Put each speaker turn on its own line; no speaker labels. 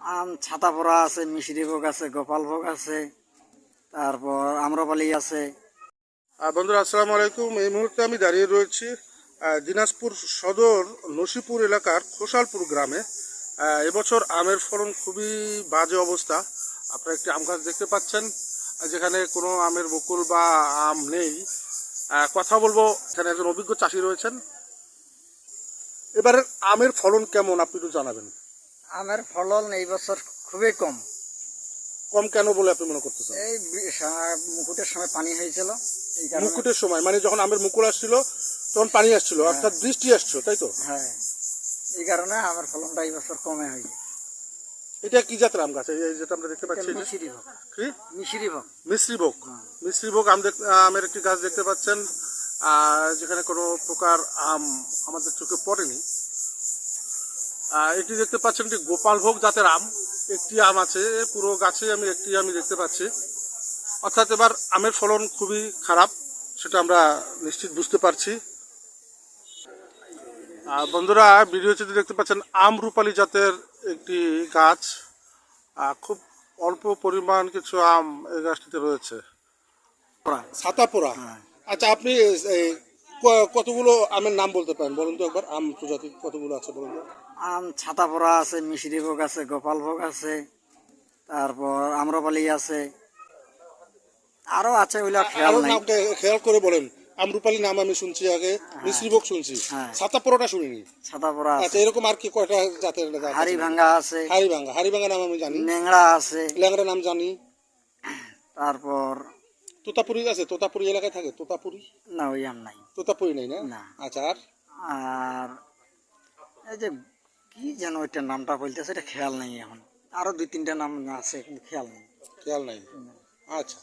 আম ছাতাপড়া আছে মিশরি ভোগ আছে, গোপাল ভোগ আছে, তারপর আম্রপালি আছে।
বন্ধুরা, আসসালামু আলাইকুম। এই মুহূর্তে আমি দাঁড়িয়ে রয়েছি দিনাজপুর সদর নসিপুর এলাকার খোসালপুর গ্রামে। এবছর আমের ফলন খুবই বাজে অবস্থা। আপনারা একটি আম গাছ দেখতে পাচ্ছেন, যেখানে কোনো আমের বকুল বা আম নেই। কথা বলব, এখানে একজন অভিজ্ঞ চাষি রয়েছেন। এবারে আমের ফলন কেমন, আপনি একটু জানাবেন।
আমের ফলন এই বছর খুবই কম।
কম কেন বলে আপনি মনে করতেছেন?
এই মুকুটের সময় পানি হয়েছিল এই
মুকুটের সময় মানে যখন আমের মুকুল আসছিল তখন পানি আসছিল অর্থাৎ বৃষ্টি আসছিল তাই তো?
হ্যাঁ। এই কারণে আমের ফলনটা এই বছর কমে হয়েছে।
এটা কি জাতের আম গাছ? এই যেটা আমরা দেখতে পাচ্ছি?
মিশরি ভোগ
কি?
মিশরি ভোগ
মিশ্রিভোগ মিশ্রিভোগ আম দেখ- আমের একটি গাছ দেখতে পাচ্ছেন। আর যেখানে কোনো প্রকার আম আমাদের চোখে পড়েনি এটি দেখতে পাচ্ছেন এটি গোপালভোগ জাতের আম। একটি আম আছে পুরো গাছে আমি একটি আমি দেখতে পাচ্ছি। অর্থাৎ এবার আমের ফলন খুবই খারাপ সেটা আমরা নিশ্চিত বুঝতে পারছি। বন্ধুরা ভিডিও চিত্রে দেখতে পাচ্ছেন আম রূপালী জাতের একটি গাছ। খুব অল্প পরিমাণ কিছু আম এই গাছটিতে রয়েছে। ছাতা পোড়া আচ্ছা আপনি কতগুলো আমের নাম বলতে পারেন? বলুন তো একবার আম প্রজাতি কতগুলো আছে বলুন তো।
আম ছাতাপড়া আছে মিশরি ভোগ আছে গোপাল ভোগ আছে তারপর আম্রপালি আছে আরও আছে ওইগুলা খেয়াল নাই।
খেয়াল করে বলেন। আমরুপালি নাম আমি শুনছি আগে মিশ্রিভোগ শুনছি।
হ্যাঁ।
ছাতা পোড়াটা শুনিনি।
ছাতাপড়া আছে।
আচ্ছা এরকম আর কি কয়টা জাতের জাত আছে?
হাড়ি ভাঙ্গা আছে।
হাড়িভাঙ্গা হাড়িভাঙ্গা নাম আমি জানি।
নেংড়া আছে।
ল্যাংড়া নাম জানি।
তারপর
তোতাপুরি আছে তোতাপুরি এলাকায় থাকে? তোতাপুরি?
না ওই আম নাই।
তোতাপুরি নাই না। আচ্ছা আর?
আর এই যে কি যেন ওইটার নামটা বলতেছে এটা খেয়াল নাই এখন। আরও দুই তিনটা নাম আছে কিন্তু খেয়াল নেই।
খেয়াল নাই। আচ্ছা।